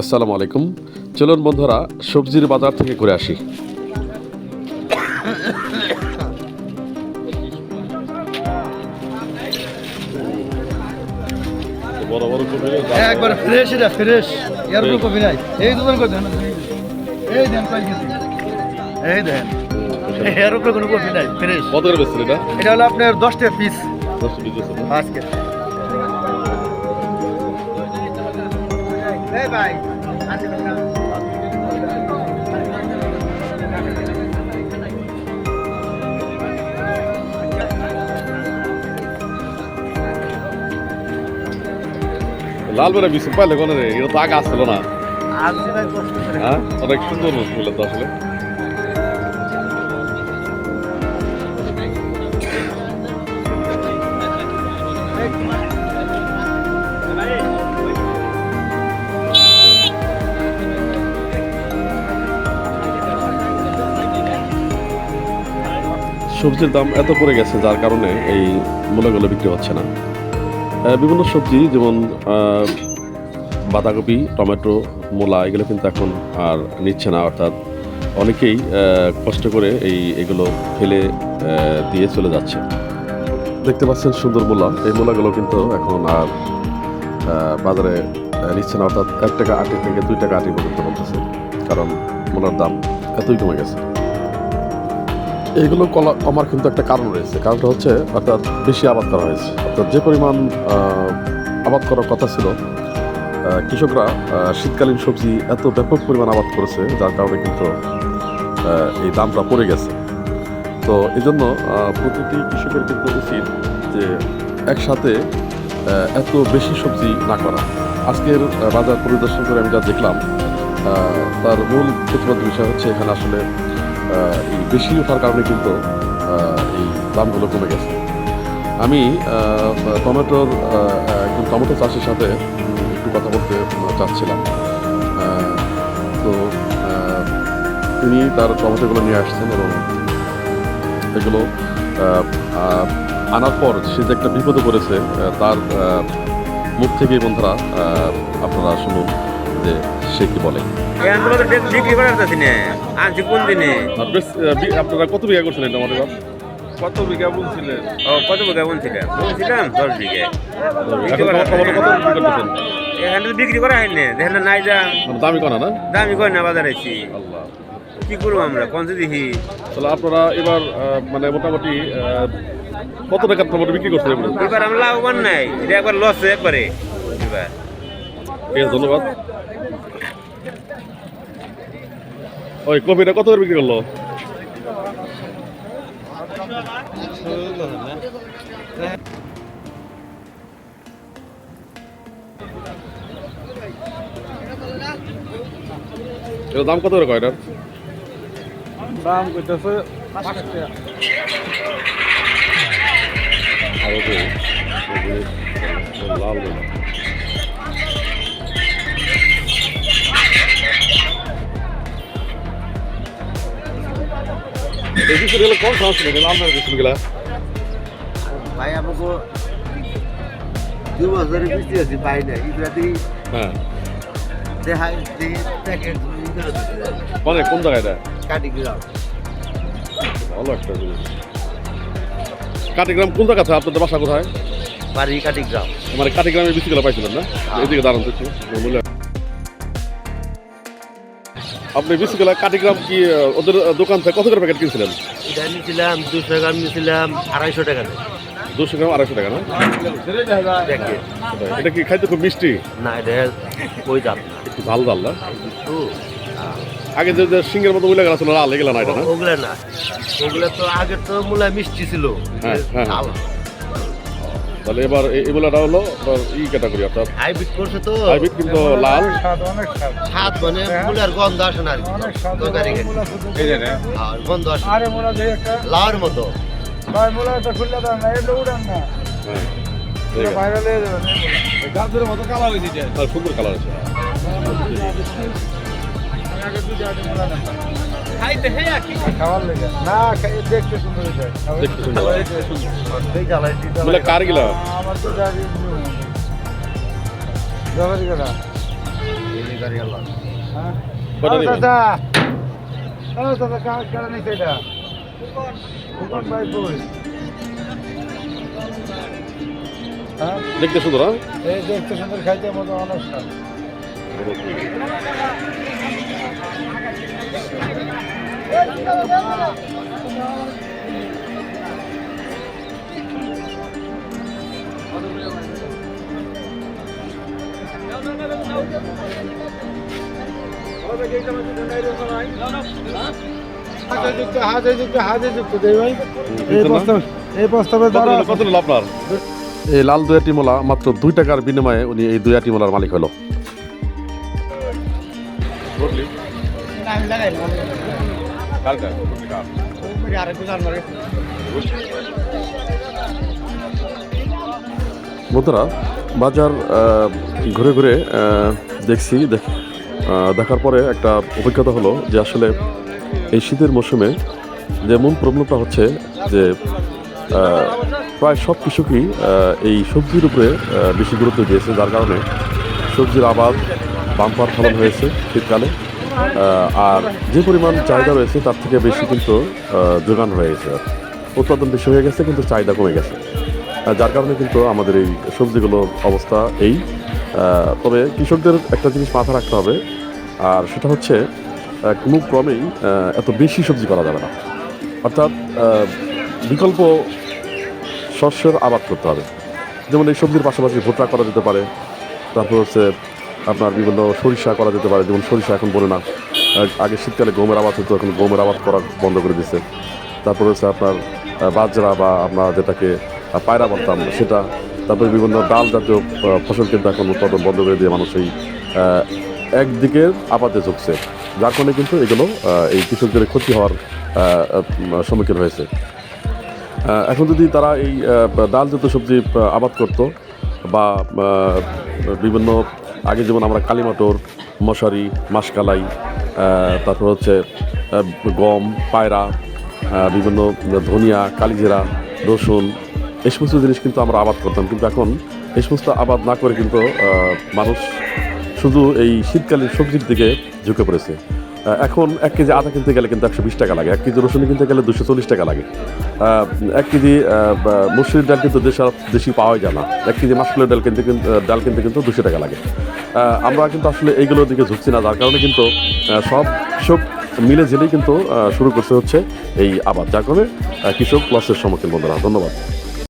আসসালামু আলাইকুম। চলুন বন্ধুরা সবজির বাজার থেকে ঘুরে আসি। একবার ফ্রেশ এটা ফ্রেশ এর উপর কপি নাই। এই দুজন করে দেন? এই দেন কয় কেজি। এই দেন। এর উপরে কোনো কপি নাই ফ্রেশ কত করে বেচছেন এটা? এটা হলো আপনার দশটা পিস দশ পিস আজকে। ভাই। লাল বেড়া বিশ পাইলে কোন রে? এটা তো আগে আসছিল না। ভাই হ্যাঁ? অনেক সুন্দর ফুল তো আসলে। সবজির দাম এত পড়ে গেছে যার কারণে এই মূল্যগুলো বিক্রি হচ্ছে না। বিভিন্ন সবজি যেমন বাঁধাকপি, টমেটো, মূলা, এগুলো কিন্তু এখন আর নিচ্ছে না, অর্থাৎ অনেকেই কষ্ট করে এই, এগুলো ফেলে দিয়ে চলে যাচ্ছে। দেখতে পাচ্ছেন সুন্দর মূলা, এই মূলাগুলো কিন্তু এখন আর বাজারে নিচ্ছে না, অর্থাৎ এক টাকা আটি থেকে দুই টাকা আটি পর্যন্ত বলতেছে, কারণ মূলার দাম এতই কমে গেছে। এইগুলো কলা কমার কিন্তু একটা কারণ রয়েছে। কারণটা হচ্ছে অর্থাৎ বেশি আবাদ করা হয়েছে। অর্থাৎ যে পরিমাণ আবাদ করার কথা ছিল কৃষকরা শীতকালীন সবজি এত ব্যাপক পরিমাণ আবাদ করেছে, যার কারণে কিন্তু এই দামটা পড়ে গেছে। তো এই জন্য প্রতিটি কৃষকের কিন্তু উচিত যে একসাথে এত বেশি সবজি না করা। আজকের বাজার পরিদর্শন করে আমি যা দেখলাম তার মূল প্রতিবাদ বিষয় হচ্ছে এখানে আসলে এই বেশি ওঠার কারণে কিন্তু এই দামগুলো কমে গেছে। আমি টমেটোর একজন টমেটো চাষের সাথে একটু কথা বলতে চাচ্ছিলাম। তো তিনি তার টমেটোগুলো নিয়ে আসছেন এবং এগুলো আনার পর সে যে একটা বিপদে পড়েছে তার মুখ থেকেই বন্ধুরা আপনারা শুনুন। যে সে কি বলে? আপনারা কত বিঘা করছিলেন টমেটো গাছ কত বিঘা বলছিলেন ও কত বিঘা বলছিলাম বলছিলাম দশ বিঘে। এখন টমেটো কত বিক্রি করতেছেন এখানে তো বিক্রি করা হয়নি। দেখেন নাই দাম মানে দামি কনা না? দামি কয় না বাজারে আছি আল্লাহ। কি করব আমরা? কোন দেখি? তাহলে আপনারা এবার মানে মোটামুটি কত টাকার টমেটো বিক্রি করছেন এবার? এবার আমরা লাভবান নাই। এটা একবার লস একবারে এবার। ঠিক আছে ধন্যবাদ। ওই কপিটা কত করে বিক্রি করল? এটার দাম কত করে কয়টার দাম কইতেছে লাল গুলো কোন সমস্যা নেই লাল বিস্কুটগুলা ভাই আমাকে দু বছরের বৃষ্টি আছে পাই না ইত্যাদি হ্যাঁ দেখাই দেখি প্যাকেট মানে কোন জায়গায় এটা কাটি গেলাম ভালো একটা জিনিস কাটিগ্রাম কোন জায়গা আপনাদের বাসা কোথায় বাড়ি কাটি গ্রাম মানে কাটিগ্রামে বিস্কুট পাইছিলেন না এদিকে দাঁড়ান তো বলে আপনি বিস্কুট কাটিগ্রাম কি ওদের দোকান থেকে কত করে প্যাকেট কিনছিলেন? এটা নিয়েছিলাম দুশো গ্রাম নিয়েছিলাম আড়াইশো টাকা দুশো গ্রাম আড়াইশো টাকা না? এটা কি খাইতে খুব মিষ্টি? না এটা ওই দাম একটু ঝাল ঝাল না? আগে যে সিংহের মতো উইলে গেছিল লাল এগুলো না এটা না? ওগুলা না। ওগুলা তো আগে তো মূলা মিষ্টি ছিল। হ্যাঁ, হ্যাঁ। তাহলে এবার এগুলোটা হলো এবার ই ক্যাটাগরি অর্থাৎ হাইব্রিড করছে তো হাইব্রিড কিন্তু লাল স্বাদ অনেক স্বাদ স্বাদ মানে মূলার গন্ধ আসে না আর কি তরকারি যে। আর গন্ধ আসে আরে মোলা দিয়ে একটা লাউর মতো ভাই মোলা একটা খুললে দেন না এটা উড়ান না হ্যাঁ ঠিক আছে। বাইরে গাছের মতো কালার হয়ে যায় আর সুন্দর কালার আছে খাইতে কি। খাওয়ার লেগে। না দেখতে সুন্দর। হয়ে যায় দেখতে সুন্দর। দেখতে জ্বালাই দিতে বলে কার গিলা? আমার তো জানি জবারি কথা হ্যাঁ? কয়টা ও নেবেন? ও চাচা কাজ কেন নিছে এটা? কোন ভাই কই? হ্যাঁ? দেখতে সুন্দর হ্যাঁ? এই দেখতে সুন্দর খাইতে মতো অনুষ্ঠান এই লাল দুয়াটি মোলা মাত্র দুই টাকার বিনিময়ে উনি এই দুয়াটি মোলার মালিক হলো। আমি লাগাই কালকা? আরেকটু জান মারে বন্ধুরা বাজার ঘুরে ঘুরে দেখছি দেখ দেখার পরে একটা অভিজ্ঞতা হলো যে আসলে এই শীতের মৌসুমে যে মূল প্রবলেমটা হচ্ছে যে প্রায় সব কৃষকই এই সবজির উপরে বেশি গুরুত্ব দিয়েছে যার কারণে সবজির আবাদ বাম্পার ফলন হয়েছে শীতকালে। আর যে পরিমাণ চাহিদা রয়েছে, তার থেকে বেশি কিন্তু যোগান হয়ে গেছে। উৎপাদন বেশি হয়ে গেছে, কিন্তু চাহিদা কমে গেছে। যার কারণে কিন্তু আমাদের এই সবজিগুলোর অবস্থা এই। তবে কৃষকদের একটা জিনিস মাথায় রাখতে হবে, আর সেটা হচ্ছে কোনো ক্রমেই এত বেশি সবজি করা যাবে না। অর্থাৎ বিকল্প শস্যের আবাদ করতে হবে। যেমন এই সবজির পাশাপাশি ভুট্টা করা যেতে পারে, তারপর হচ্ছে আপনার বিভিন্ন সরিষা করা যেতে পারে যেমন সরিষা এখন বলে না। আগে শীতকালে গমের আবাদ হতো এখন গমের আবাদ করা বন্ধ করে দিচ্ছে তারপরে হচ্ছে আপনার বাজরা বা আমরা যেটাকে পায়রা বলতাম সেটা তারপরে বিভিন্ন ডাল জাতীয় ফসল কিন্তু এখন উৎপাদন বন্ধ করে দিয়ে মানুষ এই আহ, একদিকের আবাদে ঝুঁকছে। যার কারণে কিন্তু এগুলো এই কৃষকদের ক্ষতি হওয়ার সম্মুখীন হয়েছে। এখন যদি তারা এই ডাল জাতীয় সবজি আবাদ করত বা বিভিন্ন, আগে যেমন আমরা কালিমাটোর মশারি, মাসকালাই তারপর হচ্ছে গম, পায়রা বিভিন্ন ধনিয়া, কালিজিরা, রসুন এই সমস্ত জিনিস কিন্তু আমরা আবাদ করতাম। কিন্তু এখন এই সমস্ত আবাদ না করে কিন্তু মানুষ শুধু এই শীতকালীন সবজির দিকে ঝুঁকে পড়েছে। এখন এক কেজি আদা কিনতে গেলে কিন্তু একশো বিশ টাকা লাগে, এক কেজি রসুন কিনতে গেলে দুশো চল্লিশ টাকা লাগে। এক কেজি বা- ডাল কিন্তু দেশে দেশি পাওয়াই যায় না। এক কেজি মাসকুলের ডাল কিনতে ডাল কিনতে কিন্তু দুশো টাকা লাগে। আমরা কিন্তু আসলে এইগুলোর দিকে ঝুঁকছি না, যার কারণে কিন্তু সব কৃষক মিলে জেলেই কিন্তু শুরু করছে হচ্ছে এই আবাদ। যার কারণে কৃষক লসের সম্মুখীন বন্ধুরা, ধন্যবাদ।